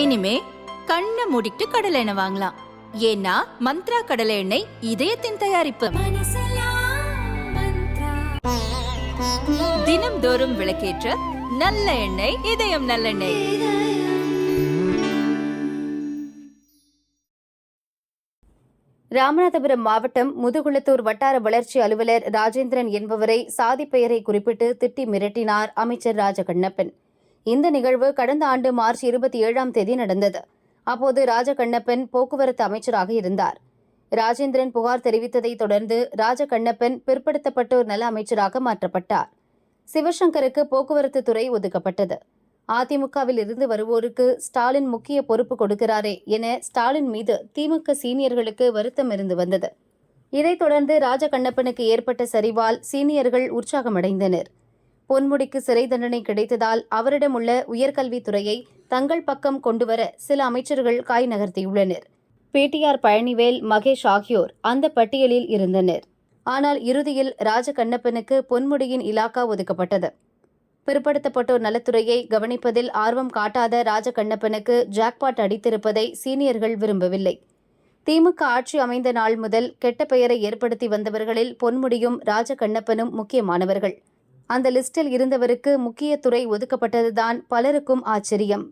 இனிமே கண்ணை மூடிட்டு கடலை எண்ணெய் வாங்கலாம். ஏன்னா மந்த்ரா கடலை எண்ணெய் இதயத்தின் தயாரிப்பு. தினம்தோறும் விளக்கேற்ற நல்ல எண்ணெய் இதயம் நல்லெண்ணெய் ராமநாதபுரம் மாவட்டம் முதுகுளத்தூர் வட்டார வளர்ச்சி அலுவலர் ராஜேந்திரன் என்பவரை சாதி பெயரை குறிப்பிட்டு திட்டி மிரட்டினார் அமைச்சர் ராஜகண்ணப்பன். இந்த நிகழ்வு கடந்த ஆண்டு மார்ச் இருபத்தி ஏழாம் தேதி நடந்தது. அப்போது ராஜகண்ணப்பன் போக்குவரத்து அமைச்சராக இருந்தார். ராஜேந்திரன் புகார் தெரிவித்ததைத் தொடர்ந்து ராஜகண்ணப்பன் பிற்படுத்தப்பட்டோர் நல அமைச்சராக மாற்றப்பட்டார். சிவசங்கருக்கு போக்குவரத்து துறை ஒதுக்கப்பட்டது. அதிமுகவில் இருந்து வருவோருக்கு ஸ்டாலின் முக்கிய பொறுப்பு கொடுக்கிறாரே என ஸ்டாலின் மீது திமுக சீனியர்களுக்கு வருத்தம் இருந்து வந்தது. இதைத் தொடர்ந்து ராஜகண்ணப்பனுக்கு ஏற்பட்ட சரிவால் சீனியர்கள் உற்சாகமடைந்தனர். பொன்முடிக்கு சிறை தண்டனை கிடைத்ததால் அவரிடம் உள்ள உயர்கல்வித்துறையை தங்கள் பக்கம் கொண்டுவர சில அமைச்சர்கள் காய் நகர்த்தியுள்ளனர். பிடிஆர் பழனிவேல் மகேஷ் ஆகியோர் அந்த பட்டியலில் இருந்தனர். ஆனால் இறுதியில் ராஜகண்ணப்பனுக்கு பொன்முடியின் இலாக்கா ஒதுக்கப்பட்டது. பிற்படுத்தப்பட்டோர் நலத்துறையை கவனிப்பதில் ஆர்வம் காட்டாத ராஜகண்ணப்பனுக்கு ஜாக்பாட் அடித்திருப்பதை சீனியர்கள் விரும்பவில்லை. திமுக ஆட்சி அமைந்த நாள் முதல் கெட்ட பெயரை ஏற்படுத்தி வந்தவர்களில் பொன்முடியும் ராஜகண்ணப்பனும் முக்கியமானவர்கள். அந்த லிஸ்டில் இருந்தவருக்கு முக்கிய துறை ஒதுக்கப்பட்டதுதான் பலருக்கும் ஆச்சரியம்.